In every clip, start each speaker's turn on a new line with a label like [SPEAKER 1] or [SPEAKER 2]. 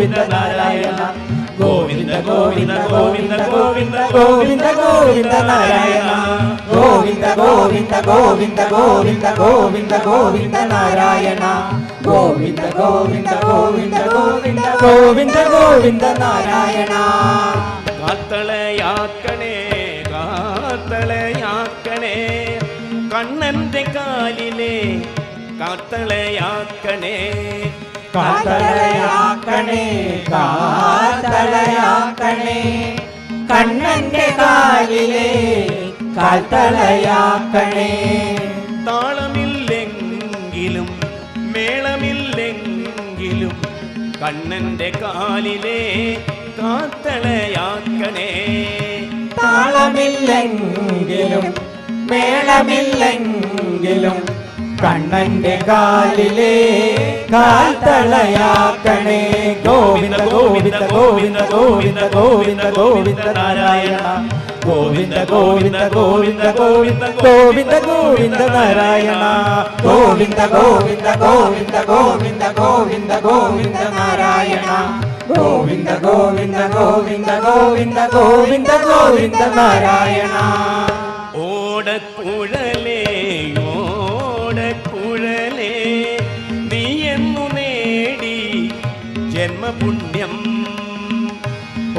[SPEAKER 1] ഗോവിന്ദ നാരായണ ഗോവിന്ദ ഗോവിന്ദ ഗോവിന്ദ ഗോവിന്ദ ഗോവിന്ദ ഗോവിന്ദ നാരായണ ഗോവിന്ദ ഗോവിന്ദ ഗോവിന്ദ ഗോവിന്ദ ഗോവിന്ദ ഗോവിന്ദ നാരായണ ഗോവിന്ദ ഗോവിന്ദ ഗോവിന്ദ ഗോവിന്ദ ഗോവിന്ദ ഗോവിന്ദ നാരായണ
[SPEAKER 2] കാത്തളയാക്കണേ കാത്തളയാക്കണേ കണ്ണന്റെ കാലിലെ കാത്തളയാക്കണേ
[SPEAKER 1] കാത്തളയാക്കണേ കാത്തളയാക്കണേ കണ്ണന്റെ കാലിലെ കാത്തളയാക്കണേ
[SPEAKER 2] താളമില്ലെങ്കിലും മേളമില്ലെങ്കിലും കണ്ണന്റെ കാലിലെ കാത്തളയാക്കണേ
[SPEAKER 1] താളമില്ലെങ്കിലും മേളമില്ലെങ്കിലും കണ്ണന്റെ കാലിലെ കാൽ തളയാക്കണേ ഗോവിന്ദ ഗോവിന്ദ ഗോവിന്ദ ഗോവിന്ദ ഗോവിന്ദ ഗോവിന്ദ നാരായണ ഗോവിന്ദ ഗോവിന്ദ ഗോവിന്ദ ഗോവിന്ദ ഗോവിന്ദ ഗോവിന്ദ നാരായണ ഗോവിന്ദ ഗോവിന്ദ ഗോവിന്ദ ഗോവിന്ദ ഗോവിന്ദ ഗോവിന്ദ നാരായണ ഗോവിന്ദ ഗോവിന്ദ ഗോവിന്ദ ഗോവിന്ദ ഗോവിന്ദ ഗോവിന്ദ നാരായണ
[SPEAKER 2] ഓടക്കുഴലേ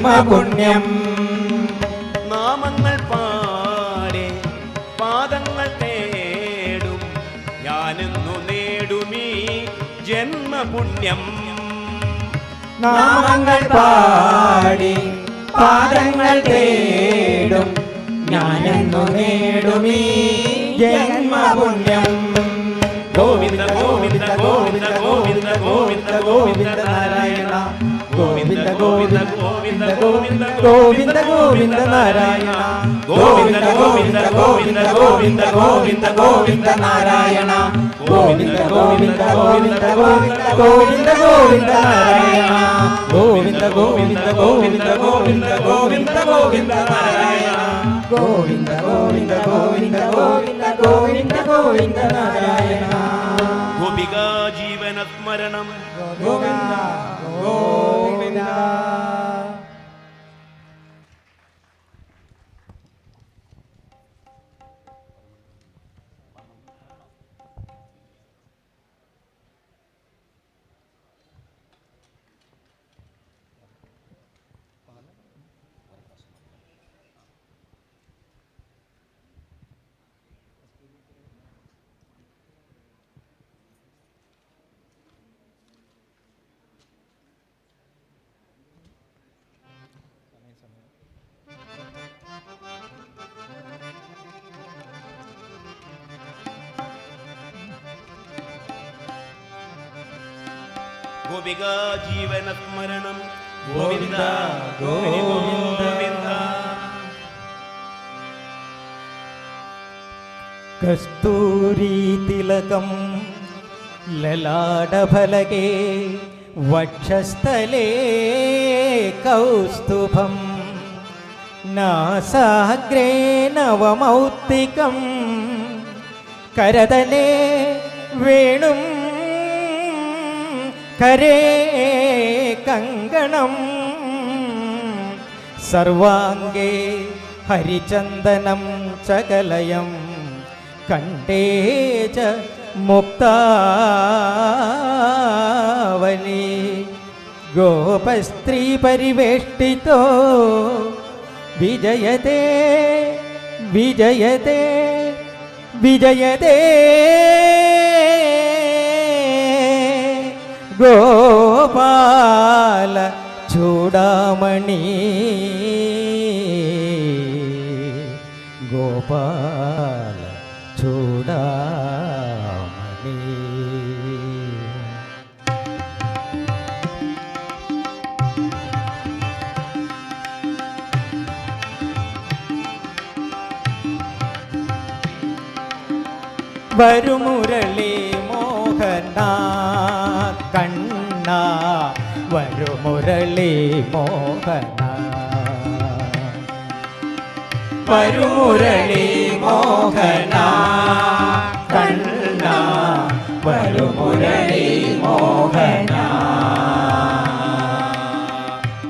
[SPEAKER 2] ജന്മപുണ്യം. നാമങ്ങൾ പാടെ പാദങ്ങൾ തേടും. ഞാനെന്നു നേടുമീ ജന്മപുണ്യം.
[SPEAKER 1] നാമങ്ങൾ പാടി പാദങ്ങൾ തേടും. ഞാനെന്നു നേടുമീ ജന്മപുണ്യം. ഗോവിന്ദ ഗോവിന്ദ ഗോവിന്ദ ഗോവിന്ദ ഗോവിന്ദ ഗോവിന്ദ നാരായണ. ഗോവിന്ദ ഗോവിന്ദ ഗോവിന്ദ ഗോവിന്ദ ഗോവിന്ദ ഗോവിന്ദ നാരായണ ഗോവിന്ദ ഗോവിന്ദ ഗോവിന്ദ ഗോവിന്ദ ഗോവിന്ദ ഗോവിന്ദ നാരായണ ഗോവിന്ദ ഗോവിന്ദ ഗോവിന്ദ ഗോവിന്ദ ഗോവിന്ദ ഗോവിന്ദ നാരായണ ഗോവിന്ദ ഗോവിന്ദ ഗോവിന്ദ ഗോവിന്ദ ഗോവിന്ദ ഗോവിന്ദ നാരായണ ഗോവിന്ദ ഗോവിന്ദ ഗോവിന്ദ ഗോവിന്ദ ഗോവിന്ദ ഗോവിന്ദ നാരായണ
[SPEAKER 2] ഗോപികാ ജീവനസ്മരണം
[SPEAKER 1] ഗോവിന്ദ ഗോവിന്ദ.
[SPEAKER 2] ഗോപികാ ജീവനസ്മരണം
[SPEAKER 1] ഗോവിന്ദ,
[SPEAKER 2] ഗോവിന്ദ കസ്തൂരി
[SPEAKER 1] തിലകം ലലാടഫലകേ വക്ഷസ്ഥലേ കൗസ്തുഭം. നാസാഗ്രേ നവമൗക്തികം കരതലേ വേണും കരേ കങ്കണം. സർവാംഗേ ഹരിചന്ദനം ചകലയം. കണ്ടേ ച മുക്താവലി. ഗോപസ്ത്രീ പരിവേഷ്ടിതോ. വിജയതേ വിജയതേ വിജയതേ. ഗോപാല ചൂടാമണി. ഗോപാല ചൂടാമണി.
[SPEAKER 3] വരുമുരളി മോഹന വരുമുരളി മോഹന കണ്ണ പരുമുരളി മോഹന.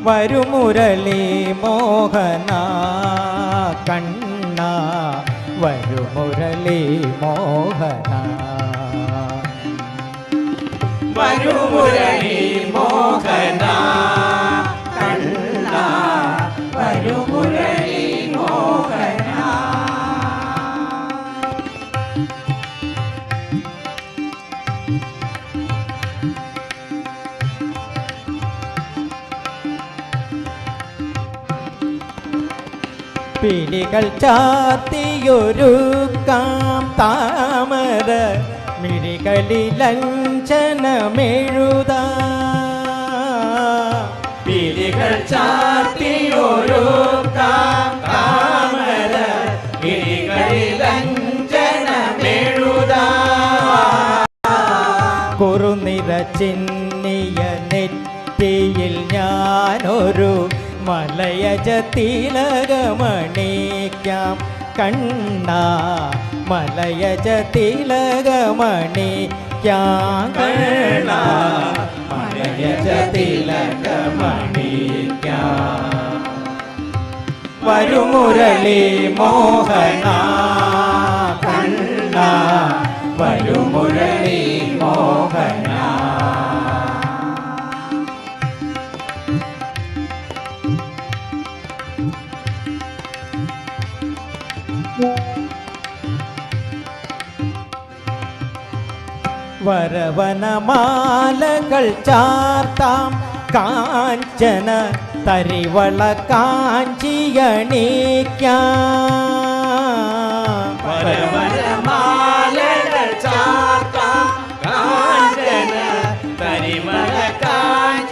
[SPEAKER 3] വരുമുരളി മോഹന കണ്ണ വരുമുരളി മോഹന. വരുമുരളി മോഹന. പിടികൾ ചാത്തിയൊരുക്കാം താമര മിഴികളിലഞ്ചനമെഴുത. പിടികൾ ചാത്തിയൊരുക്കാം താമര മിഴികളിലഞ്ചനമെഴുതാ. കുറുനിറ ചിന്നിയ നെറ്റിയിൽ ഞാനൊരു മലയജ തിലകമണിക്കാം കണ്ണ മലയജ തിലകമണിക്കാം കണ്ണ മലയജ തിലകമണിക്കാം വരുമുരളി മോഹന. കണ്ണ വരുമുരളി വരവനമാലകൾ ചാർത്താം കാഞ്ചന തരിവള കാഞ്ചിയണിക്കാം
[SPEAKER 2] വരവരമാലകൾ ചാർത്താം കാഞ്ചന തരിമല കാഞ്ചിയണിക്കാം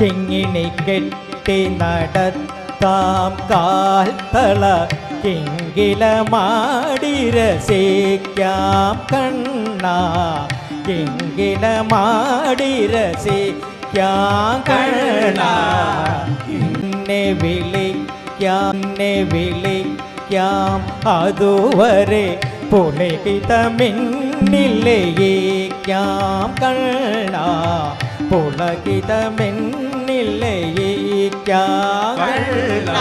[SPEAKER 3] കിങ്ങിണി കെട്ടി നടത്താം കാൽത്തള കിങ്കിലമാടി രസിക്കാം കണ്ണ കിങ്കിലമാടി രസിക്കാം കണ്ണ എന്നെ വിളിക്കാം എന്നെ വിളിക്കാം അതുവരെ പുളകിതമിന്നില്ലയിക്കാം കണ്ണ പുളകിതമെന്നില്ലയിക്കാം കണ്ണ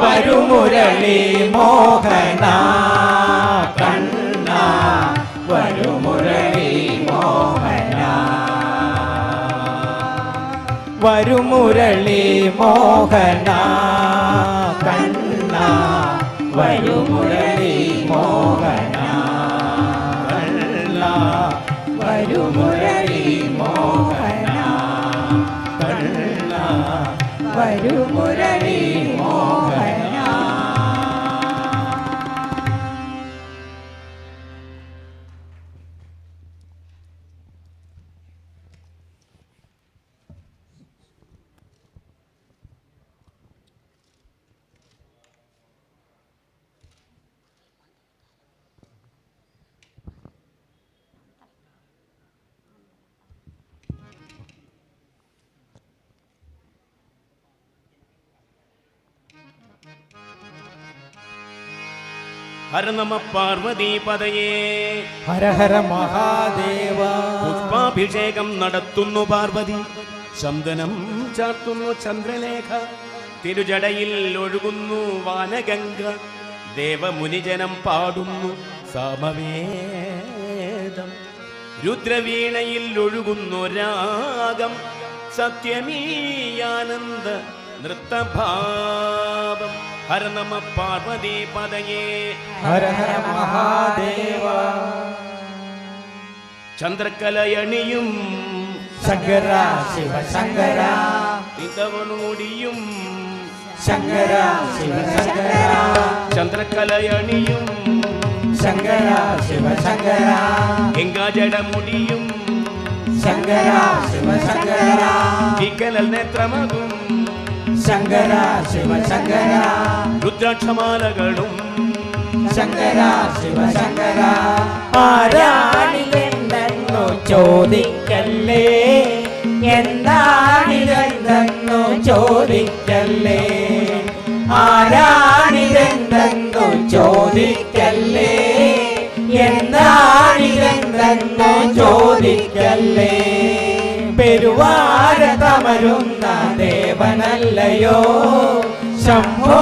[SPEAKER 3] വരുമുരളി മോഹന കണ്ണ വരുമുരളി മോഹന. വരുമുരളി മോഹന കണ്ണ വരുമുരളി മോഹന. കണ്ണ വരുമുരളി
[SPEAKER 1] വരുമുരളി.
[SPEAKER 2] ഹര നമ പാർവതി പതയേ
[SPEAKER 3] ഹര ഹര മഹാദേവ.
[SPEAKER 2] പുഷ്പാഭിഷേകം നടത്തുന്നു പാർവതി. ചന്ദനം ചാർത്തുന്നു ചന്ദ്രലേഖ. തിരുജടയിൽ ഒഴുകുന്നു വാനഗംഗ. ദേവമുനിജനം പാടുന്നു സമവേദം. രുദ്രവീണയിൽ ഒഴുകുന്നു രാഗം. സത്യമീയാനന്ദ നൃത്തഭാവം. ഹര നമ പാർവതി പദയേ
[SPEAKER 3] ഹര ഹര മഹാദേവ
[SPEAKER 2] ചന്ദ്രക്കലയണിയും
[SPEAKER 3] ശങ്കര ശിവ ശങ്കര
[SPEAKER 2] ഇതവനോടിയും
[SPEAKER 3] ശങ്കര ശിവ ശങ്കര
[SPEAKER 2] ചന്ദ്രക്കലയണിയും
[SPEAKER 3] ശങ്കര ശിവ ശങ്കര
[SPEAKER 2] ഗംഗാജടമുടിയും
[SPEAKER 3] ശങ്കര
[SPEAKER 1] ശങ്കര ശിവശങ്കര
[SPEAKER 2] വികലൽ നേത്രമകും
[SPEAKER 1] ശങ്കര ശിവശങ്കര
[SPEAKER 2] രുദ്രാക്ഷമാലകളും
[SPEAKER 1] ശങ്കര ശിവശങ്കര ആരാണിതെന്നു ചോദിക്കല്ലേ? എന്താണിതെന്നു ചോദിക്കല്ലേ? ആരാണിതെന്നു ചോദിക്കല്ലേ? എന്താണിതെന്നു ചോദിക്കല്ലേ? പെരുവാര തമരുന്ന ദേവനല്ലയോ? ശംഭോ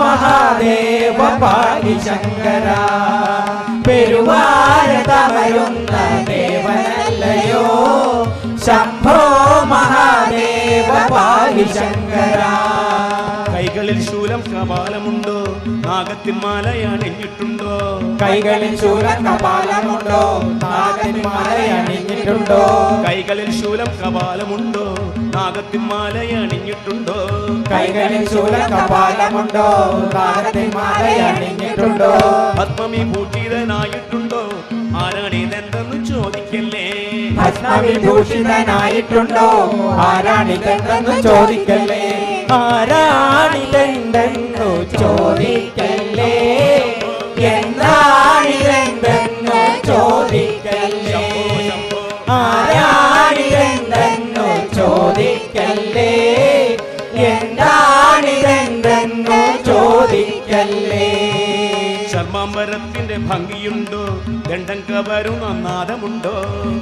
[SPEAKER 1] മഹാദേവ പാടി ശങ്കര. പെരുവാര തമരുന്ന ദേവനല്ലയോ? ശംഭോ മഹാദേവ പാടി ശങ്കര.
[SPEAKER 2] കൈകളിൽ ശൂലം കപാലമുണ്ടോ? നാഗത്തിൻ മാലയണിഞ്ഞിട്ടുണ്ടോ
[SPEAKER 1] കൈകളിൽ ശൂലം കപാലമുണ്ടോ? നാഗത്തിൻ മാലയണിഞ്ഞിട്ടുണ്ടോ
[SPEAKER 2] കൈകളിൽ ശൂലം കപാലമുണ്ടോ? നാഗത്തിൻ മാലയണിഞ്ഞിട്ടുണ്ടോ
[SPEAKER 1] കൈകളിൽ ശൂലം കപാലമുണ്ടോ? നാഗത്തിൻ മാലയണിഞ്ഞിട്ടുണ്ടോ
[SPEAKER 2] പത്മമി ആരാണ് ഇതെന്തെന്ന് ചോദിക്കല്ലേ?
[SPEAKER 1] ഭൂഷിതനായിട്ടുണ്ടോ? ആരാണ് ഇതെന്തെന്ന് ചോദിക്കല്ലേ? ആരാണിതെന്തെന്നു ചോദിക്കല്ലേ? എന്താണിതെന്തെന്നു ചോദിക്കല്ലേ
[SPEAKER 2] ചർമാമ്പരത്തിന്റെ ഭംഗിയുണ്ടോ? ദണ്ഡം കവരുന്ന നാദമുണ്ടോ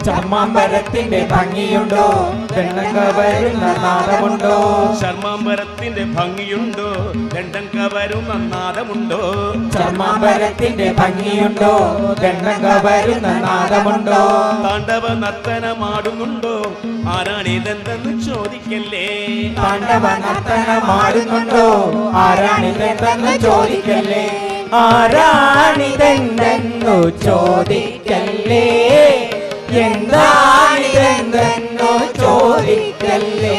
[SPEAKER 1] ചർമാമ്പരത്തിന്റെ ഭംഗിയുണ്ടോ? ദണ്ഡം വരുന്ന നാദമുണ്ടോ
[SPEAKER 2] ചർമാമ്പരത്തിന്റെ ഭംഗിയുണ്ടോ? ദണ്ഡം കവരുന്ന നാദമുണ്ടോ
[SPEAKER 1] ചർമാമ്പരത്തിന്റെ ഭംഗിയുണ്ടോ? ദണ്ഡം വരുന്ന നാദമുണ്ടോ
[SPEAKER 2] താണ്ഡവ നർത്തനമാടുന്നുണ്ടോ? ആരാണിതെന്തെന്ന് ചോദിക്കല്ലേ?
[SPEAKER 1] താണ്ഡവ നർത്തനമാടുന്നുണ്ടോ? ആരാണിതെന്തെന്ന് ചോദിക്കല്ലേ? ആരാണിതെന്നു ചോദിക്കല്ലേ? എന്താണിതെന്നു ചോദിക്കല്ലേ?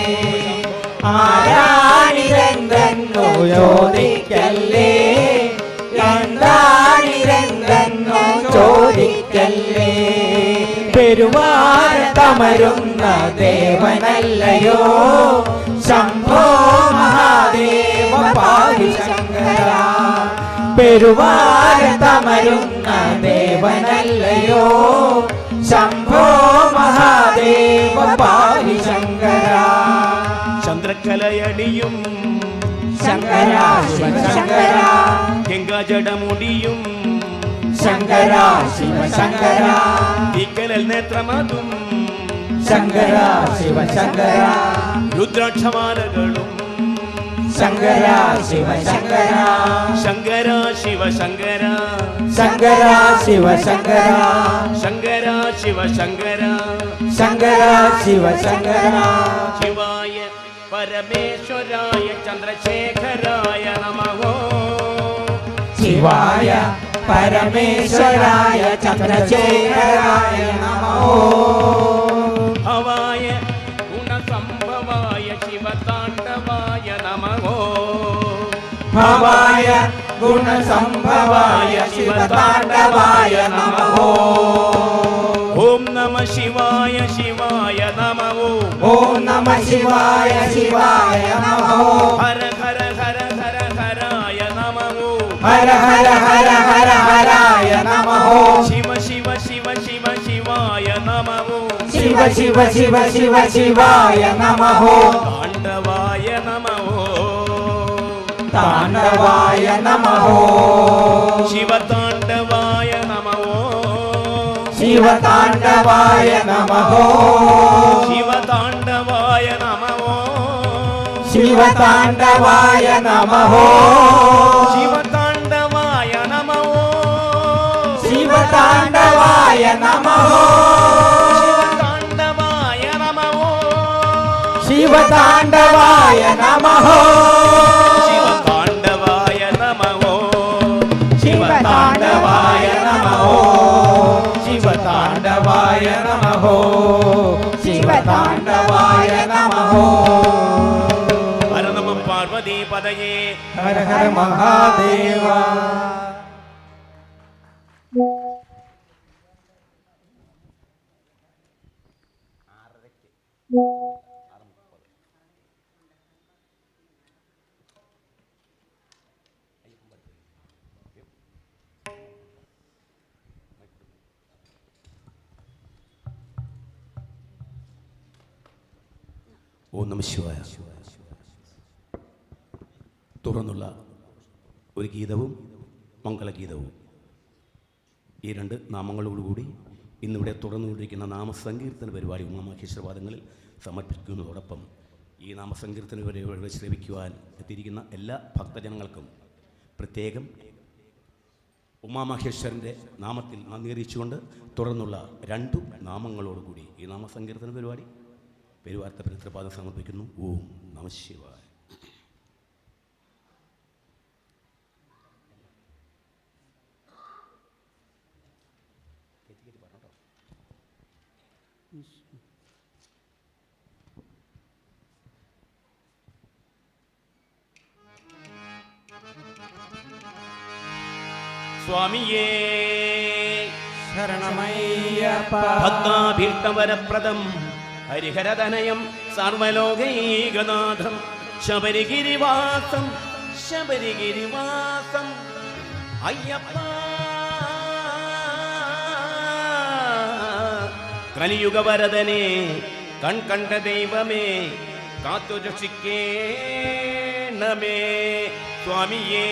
[SPEAKER 1] ആരാണിതെന്നു ചോദിക്കല്ലേ? എന്താണിതെന്നു ചോദിക്കല്ലേ? പെരുവാൻ തമരുന്ന ദേവനല്ലയോ? ശംഭോ മഹാദേവ പെരുവാര തമരുന്ന ദേവനല്ലയോ? ശംഭോ മഹാദേവ പാടി ശങ്കര
[SPEAKER 2] ചന്ദ്രക്കലയടിയും
[SPEAKER 1] ശങ്കര. ശിവശങ്കര
[SPEAKER 2] ഗംഗാജടമുടിയും
[SPEAKER 1] ശങ്കര. ശിവശങ്കര
[SPEAKER 2] ഇക്കലൽ നേത്രമതും
[SPEAKER 1] ശങ്കര. ശിവശങ്കര
[SPEAKER 2] രുദ്രാക്ഷമാലകളും
[SPEAKER 1] ಶಂಕರ
[SPEAKER 2] ಶಿವ ಶಂಕರ ಶಂಕರ ಶಿವ
[SPEAKER 1] ಶಂಕರ ಶಂಕರ ಶಿವ ಶಂಕರ
[SPEAKER 2] ಶಂಕರ ಶಿವ ಶಂಕರ ಶಂಕರ
[SPEAKER 1] ಶಿವ ಶಂಕರ ಶಿವಾಯ ಪರಮೇಶ್ವರಾಯ
[SPEAKER 2] ಚಂದ್ರಶೇಖರಾಯ ನಮೋ ಶಿವಾಯ ಪರಮೇಶ್ವರಾಯ ಚಂದ್ರಶೇಖರಾಯ
[SPEAKER 1] ನಮೋ भवाय गुणसम्भवाय शिवताण्डवाय नमो।
[SPEAKER 2] ॐ नमः शिवाय शिवाय नमो। ॐ
[SPEAKER 1] नमः शिवाय शिवाय नमो। हर हर
[SPEAKER 2] हर हर हराय नमो। हर हर
[SPEAKER 1] हर हर हराय नमो। शिव शिव
[SPEAKER 2] शिव शिव
[SPEAKER 1] शिवाय नमो।
[SPEAKER 2] शिव शिव
[SPEAKER 1] शिव शिव
[SPEAKER 2] शिवाय नमो।
[SPEAKER 1] शिवताण्डवाय नमो
[SPEAKER 2] शिवताण्डवाय नमो
[SPEAKER 1] शिवताण्डवाय नमो
[SPEAKER 2] शिवताण्डवाय नमो
[SPEAKER 1] शिवताण्डवाय नमो
[SPEAKER 2] शिवताण्डवाय नमो
[SPEAKER 1] शिवताण्डवाय नमो शिवताण्डवाय नमः
[SPEAKER 2] ഹര നമ പാർവതി പദയേ
[SPEAKER 1] ഹര ഹര മഹാദേവ.
[SPEAKER 4] ഓ നമ ശിവായ തുറന്നുള്ള ഒരു ഗീതവും മംഗളഗീതവും. ഈ രണ്ട് നാമങ്ങളോടുകൂടി ഇന്നിവിടെ തുറന്നുകൊണ്ടിരിക്കുന്ന നാമസങ്കീർത്തന പരിപാടി ഉമാമഹേശ്വരവാദങ്ങളിൽ സമർപ്പിക്കുന്നതോടൊപ്പം ഈ നാമസങ്കീർത്തന പരിപാടി ശ്രമിക്കുവാൻ എത്തിയിരിക്കുന്ന എല്ലാ ഭക്തജനങ്ങൾക്കും പ്രത്യേകം ഉമാമഹേശ്വരന്റെ നാമത്തിൽ നന്ദി അറിയിച്ചുകൊണ്ട് തുടർന്നുള്ള രണ്ടു നാമങ്ങളോടുകൂടി ഈ നാമസങ്കീർത്തന പരിപാടി പെരുവാർത്ത പരിത്രപാദം സമർപ്പിക്കുന്നു. ഓം നമ ശിവായ.
[SPEAKER 2] സ്വാമിയേ
[SPEAKER 1] ശരണമയ്യപ്പ.
[SPEAKER 2] ഭക്താഭീഷ്ടവരപ്രദം ഹരിഹരതനയം സർവലോകൈകനാഥം ശബരിഗിരിവാസം ശബരിഗിരിവാസം. അയ്യപ്പ! കലിയുഗവരതനെ കൺകണ്ട ദൈവമേ കാത്തു രക്ഷിക്കേണമേ സ്വാമിയേ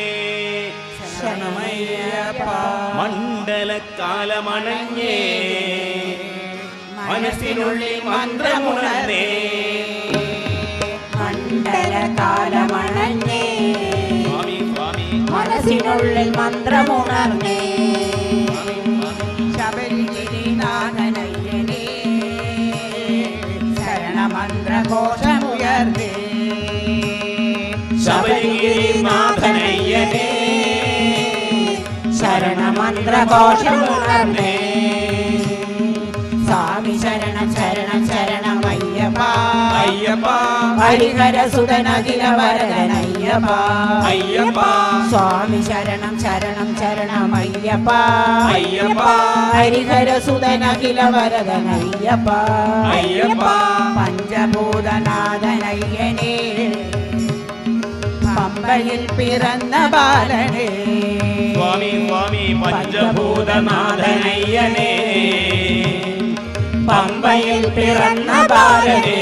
[SPEAKER 2] മണ്ഡലക്കാലമണഞ്ഞേ മനസ്സിനുള്ളിൽ മന്ത്രമുണർന്നേ.
[SPEAKER 5] മണ്ഡലകാലമണഞ്ഞേ.
[SPEAKER 2] സ്വാമി സ്വാമി.
[SPEAKER 5] മനസ്സിനുള്ളിൽ മന്ത്രമുണർന്നേ. ശബരിഗിരിനാഥനയ്യനേ. ശരണമന്ത്രഘോഷമുയർന്നേ.
[SPEAKER 2] ശബരിഗിരിനാഥനയ്യനേ.
[SPEAKER 5] ശരണമന്ത്രഘോഷമുണർന്നേ. സ്വാമി ശരണം ശരണം ശരണം
[SPEAKER 2] അയ്യപ്പ.
[SPEAKER 5] ഹരിഹരസുതനഖില വരദനയ്യപ്പ
[SPEAKER 2] അയ്യപ്പ.
[SPEAKER 5] സ്വാമി ശരണം ശരണം ശരണം
[SPEAKER 2] അയ്യപ്പ.
[SPEAKER 5] ഹരിഹരസുതനഖില വരദനയ്യപ്പ
[SPEAKER 2] അയ്യപ്പ.
[SPEAKER 5] പഞ്ചഭൂതനാഥനയ്യനേ. പമ്പയിൽ പിറന്ന ബാലനേ.
[SPEAKER 2] സ്വാമി സ്വാമി പഞ്ചഭൂതനാഥനയ്യനേ.
[SPEAKER 5] പമ്പയിൽ പിറന്ന ഭാരതേ.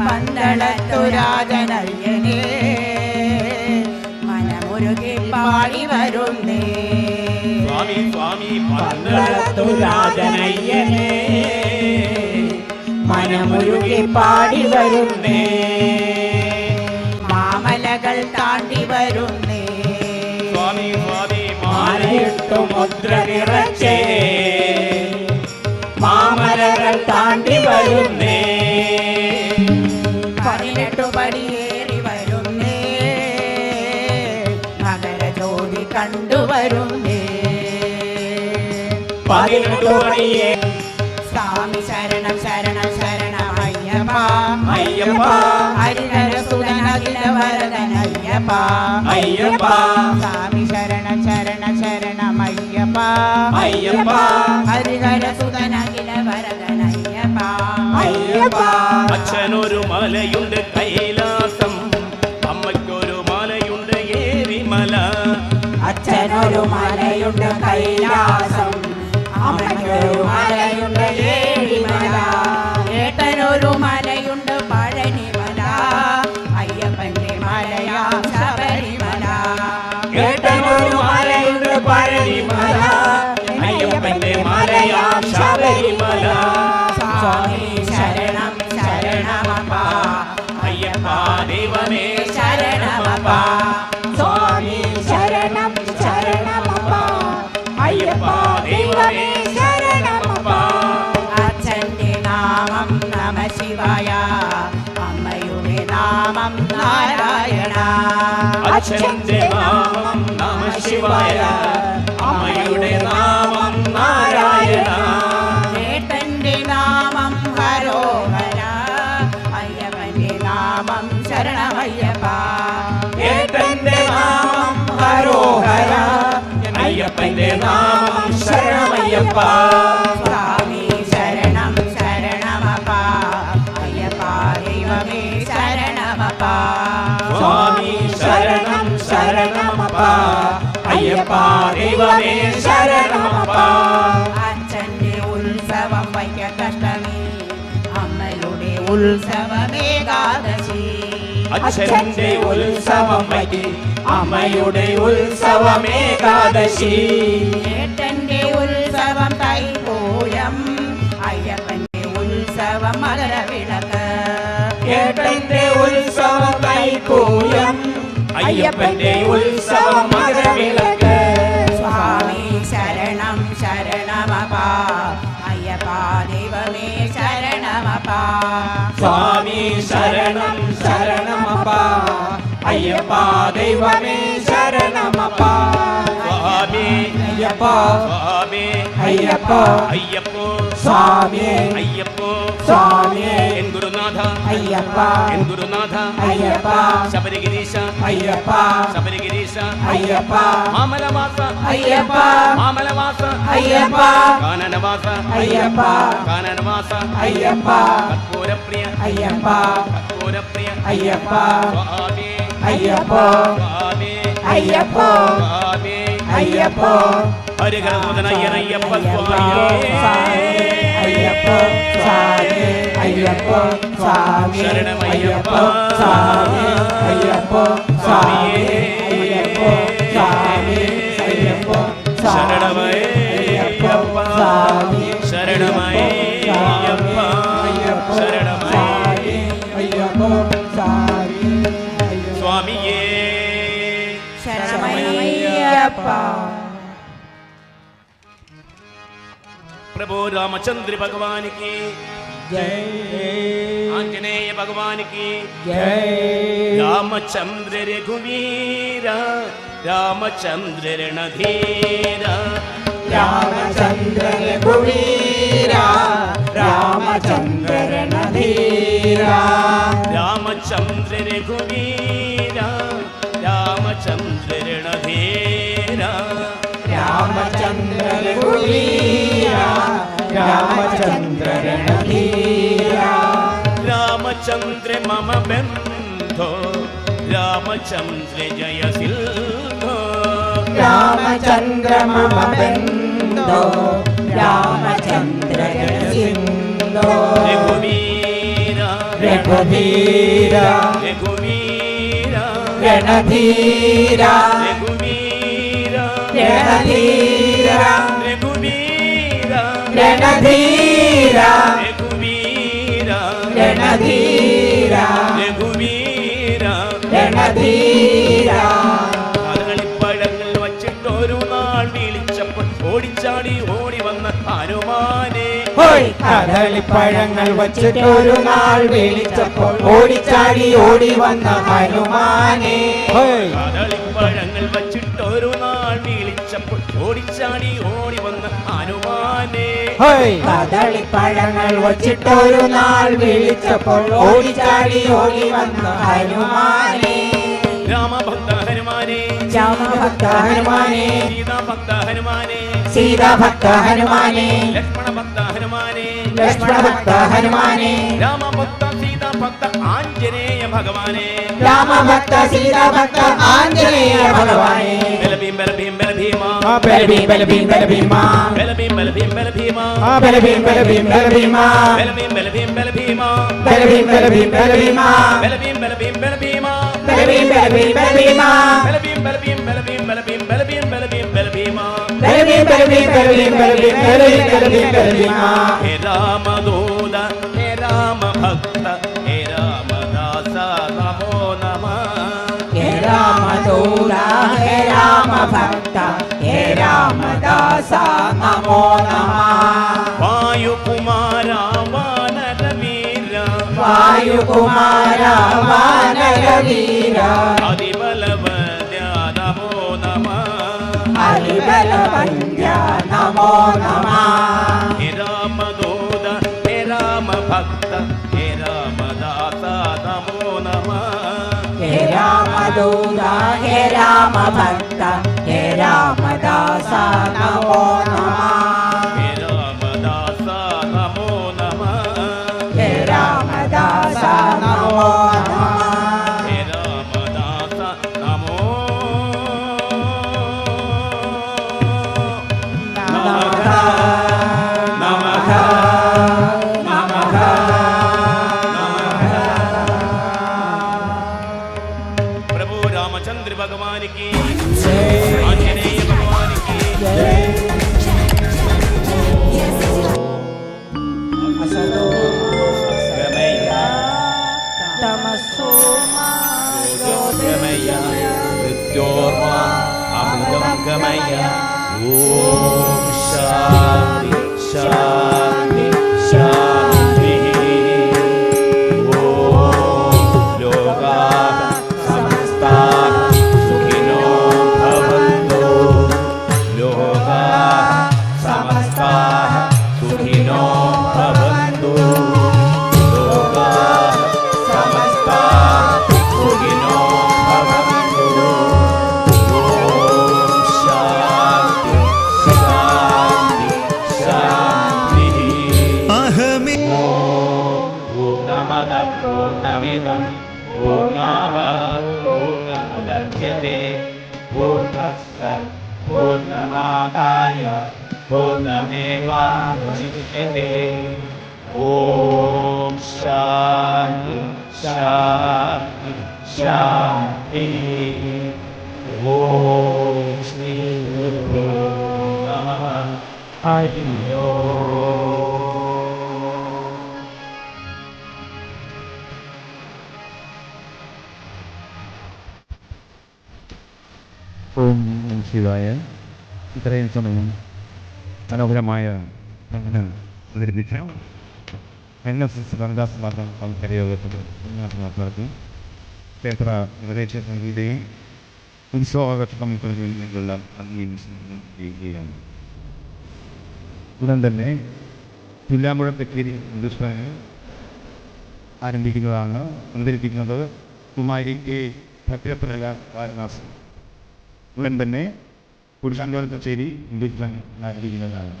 [SPEAKER 5] പന്തളത്തു രാജനയ്യനേ മനമുരുകി പാടി വരുന്നേ.
[SPEAKER 2] സ്വാമി സ്വാമി പന്തളത്തു രാജനയ്യനെ
[SPEAKER 5] മനമുരുകി പാടി വരുന്നേ. മാമലകൾ താണ്ടി വരുന്നേ.
[SPEAKER 2] സ്വാമി സ്വാമി മാലയിട്ടു മുദ്ര നിറച്ചേ താണ്ടി വരുന്നേ.
[SPEAKER 5] പതിനെട്ടു പടിയേറി വരുന്നേ. മകരജ്യോതി കണ്ടുവരുന്നേ
[SPEAKER 2] പതിനെട്ടു പടിയേ
[SPEAKER 5] സ്വാമി ശരണം ശരണം ശരണമയ്യപ്പ
[SPEAKER 2] അയ്യപ്പ.
[SPEAKER 5] ഹരിഹരസുതനഖില വരദനയ്യപ്പ
[SPEAKER 2] അയ്യപ്പ.
[SPEAKER 5] സ്വാമി ശരണം ശരണ ശരണമയ്യപ്പ
[SPEAKER 2] അയ്യപ്പ.
[SPEAKER 5] ഹരിഹരസുതനഖില വരദനയ്യപ്പ
[SPEAKER 2] അയ്യപ്പ അച്ഛനൊരു മലയുണ്ട് കൈലാസം. അമ്മയ്ക്കൊരു മലയുണ്ട് ഏരിമല
[SPEAKER 5] അച്ഛനൊരു മലയുണ്ട് കൈലാസം. അമ്മയ്ക്കൊരു മലയുണ്ട് അച്ഛന്റെ നാമം നമ ശിവായ. അമ്മയുടെ നാമം നാരായണ. ഏട്ടന്റെ നാമം ഹരോഹര. അയ്യപ്പന്റെ നാമം ശരണമയ്യപ്പ.
[SPEAKER 2] ഏട്ടന്റെ നാമം ഹരോഹര. അയ്യപ്പന്റെ നാമം ശരണമയ്യപ്പ.
[SPEAKER 5] അമ്മയുടെ ഉത്സവം ഏകാദശി
[SPEAKER 1] അച്ഛന്റെ ഉത്സവം വൈകി അമ്മയുടെ ഉത്സവം ഏകാദശി
[SPEAKER 5] ഏട്ടന്റെ ഉത്സവം തൈപൂയം അയ്യപ്പന്റെ ഉത്സവം മകരവിളക്ക്
[SPEAKER 1] ഏട്ടന്റെ ഉത്സവം കൈക്കൂയം അയ്യപ്പന്റെ ഉത്സവം മകരവിളക്ക്
[SPEAKER 5] ശരണമപാ
[SPEAKER 1] സ്വാമി ശരണം ശരണമപ്പാ അയ്യപ്പ ദൈവമേ ശരണമപ്പാ
[SPEAKER 2] സ്വാമി
[SPEAKER 1] അയ്യപ്പ
[SPEAKER 2] സ്വാമി
[SPEAKER 1] അയ്യപ്പ
[SPEAKER 2] അയ്യപ്പോ
[SPEAKER 1] സ്വാമി
[SPEAKER 2] അയ്യപ്പോ
[SPEAKER 1] സ്വാമി
[SPEAKER 2] എൻ ഗുരുനാഥ
[SPEAKER 1] അയ്യപ്പ
[SPEAKER 2] എൻ ഗുരുനാഥ
[SPEAKER 1] അയ്യപ്പ
[SPEAKER 2] ശബരിഗിരീശ
[SPEAKER 1] അയ്യപ്പ
[SPEAKER 2] ശബരിഗിരീശ
[SPEAKER 1] അയ്യപ്പ
[SPEAKER 2] മാമലവാസ
[SPEAKER 1] അയ്യപ്പ
[SPEAKER 2] മാമലവാസ
[SPEAKER 1] അയ്യപ്പ
[SPEAKER 2] കാനനവാസ
[SPEAKER 1] അയ്യപ്പ
[SPEAKER 2] കാനനവാസ
[SPEAKER 1] അയ്യപ്പ
[SPEAKER 2] കർപ്പൂരപ്രിയ
[SPEAKER 1] അയ്യപ്പ
[SPEAKER 2] കർപ്പൂരപ്രിയ
[SPEAKER 1] അയ്യപ്പ
[SPEAKER 2] സ്വാമി
[SPEAKER 1] അയ്യപ്പ
[SPEAKER 2] സ്വാമി
[SPEAKER 1] അയ്യപ്പ
[SPEAKER 2] സ്വാമി
[SPEAKER 1] അയ്യപ്പ
[SPEAKER 2] ഹരിഹരസുതനയ്യനയ്യപ്പ
[SPEAKER 1] അയ്യപ്പ സ്വാമി അയ്യപ്പ സ്വാമി
[SPEAKER 2] ശരണമയ്യപ്പ.
[SPEAKER 1] അയ്യപ്പ സ്വാമി അയ്യപ്പ സ്വാമി അയ്യപ്പ സ്വാമി അയ്യപ്പ സ്വാമി അയ്യപ്പ സ്വാമി
[SPEAKER 2] ശരണമയ്യപ്പ ശരണമയ്യ
[SPEAKER 1] അയ്യപ്പ സ്വാമി അയ്യപ്പ
[SPEAKER 2] സ്വാമിയേ
[SPEAKER 5] ശരണമയ്യപ്പ
[SPEAKER 2] प्रभु रामचंद्र भगवान की।
[SPEAKER 1] जय।
[SPEAKER 2] आंजनेय भगवान की।
[SPEAKER 1] जय।
[SPEAKER 2] रामचंद्र रघुवीरा रामचंद्र रणधीरा।
[SPEAKER 1] रामचंद्र रघुवीरा रामचंद्र रणधीरा।
[SPEAKER 2] रामचंद्र रघुवीरा रामचंद्र रणधीरा।
[SPEAKER 1] रामचंद्र रघुवीरा रामचंद्र रणधीरा
[SPEAKER 2] रामचंद्र मम बंधो रामचंद्र जय सिंधो
[SPEAKER 1] रामचंद्र मम बंधो रामचंद्र सिंधो
[SPEAKER 2] रघुवीरा
[SPEAKER 1] रघुवीरा
[SPEAKER 2] रघुवीरा
[SPEAKER 1] रणधीरा രണധീര.
[SPEAKER 2] രഘുവീര
[SPEAKER 1] രണധീര.
[SPEAKER 2] രഘുവീര
[SPEAKER 1] രണധീര.
[SPEAKER 2] രഘുവീര
[SPEAKER 1] രണധീര.
[SPEAKER 2] കളിപ്പഴങ്ങൾ വച്ചിട്ടൊരു നാൾ വിളിച്ചപ്പോൾ ഓടിച്ചാടി ഓടി വന്ന ഹനുമാനെ.
[SPEAKER 1] കദളിപ്പഴങ്ങൾ വച്ചിട്ട് ഒരു നാൾ വിളിച്ചപ്പോൾ ഓടിച്ചാടി ഓടി വന്ന ഹനുമാനെ.
[SPEAKER 2] കദളിപ്പഴങ്ങൾ വച്ച് ഓടിച്ചാടി ഓടി വന്ന ഹനുമാനെ.
[SPEAKER 1] കദളിപ്പഴങ്ങൾ വച്ചിട്ടൊരു നാൾ വിളിച്ചപ്പോൾ ഓടിച്ചാടി ഓടി വന്ന ഹനുമാനെ.
[SPEAKER 2] രാമഭക്ത ഹനുമാനെ.
[SPEAKER 1] രാമഭക്ത ഹനുമാനെ.
[SPEAKER 2] സീതാഭക്ത ഹനുമാനെ.
[SPEAKER 1] സീതാഭക്ത ഹനുമാനെ.
[SPEAKER 2] ലക്ഷ്മണ ഭക്ത ഹനുമാനെ.
[SPEAKER 1] ലക്ഷ്മണഭക്ത ഹനുമാനെ.
[SPEAKER 2] രാമഭക്ത സീതാഭക്ത ആഞ്ജനേയ ഭഗവാനെ
[SPEAKER 1] രാമഭക്ത സീതാഭക്ത ആഞ്ജനേയ ഭഗവാനെ
[SPEAKER 2] ബലഭീം ബലഭീം ബലഭീമ
[SPEAKER 1] ബലഭീം ബലഭീം ബലഭീമ
[SPEAKER 2] ബലഭീം ബലഭീം ബലഭീമ
[SPEAKER 1] ബലഭീം ബലഭീം ബലഭീമ
[SPEAKER 2] ബലഭീം ബലഭീം ബലഭീമ
[SPEAKER 1] ബലഭീം ബലഭീം ബലഭീമ
[SPEAKER 2] ബലഭീം ബലഭീം ബലഭീമ
[SPEAKER 1] ബലഭീം ബലഭീം ബലഭീമ
[SPEAKER 2] ബലഭീം ബലഭീം ബലഭീം ബലഭീം ബലഭീം ബലഭീം ബലഭീമ
[SPEAKER 1] ബലഭീം ബലഭീം ബലഭീം ബലഭീം ബലഭീം ബലഭീം ബലഭീമ
[SPEAKER 2] ഹേ ഹേ രാമഭക്ത ഹേ രാമദാസ നമോ നമ വായുകുമാര വാനരവീര
[SPEAKER 1] വായുകുമാര വാനരവീര
[SPEAKER 2] അതിബലവദ്യ നമോ നമ
[SPEAKER 1] ഹരിബലവന്ദ്യ നമോ നമ
[SPEAKER 2] ഹേ രാമദൂത
[SPEAKER 1] രാമദൂത ഹേ രാമഭക്ത ഹേ രാമദാസ നമോ നമ
[SPEAKER 6] ഓം നമഃ ശിവായ ഇത്രയും സമയം മനോഹരമായ പഠനം അവതരിപ്പിച്ച എൻ എസ് എസ് കടലാസ് മാത്രം പങ്കരയോഗത്തിൽ ഉന്നാസമാർക്ക് ക്ഷേത്ര ഉപദേശ സംഗീതയും ഉത്സവ കമ്മിറ്റിയിൽ നിന്നുള്ള ചെയ്യുകയാണ് ഉടൻ തന്നെ പുല്ലാമ്പുഴ തെക്കേരി ഹിന്ദുസ്ഥാന് ആരംഭിക്കുന്നതാണ് അവതരിപ്പിക്കുന്നത് കുമാരി കെ ഭദ്രപ്രല വാരണാസി ഉടൻ തന്നെ പുരുഷാങ്കോൽ കച്ചേരി ഹിന്ദുസ്ഥാൻ ആരംഭിക്കുന്നതാണ്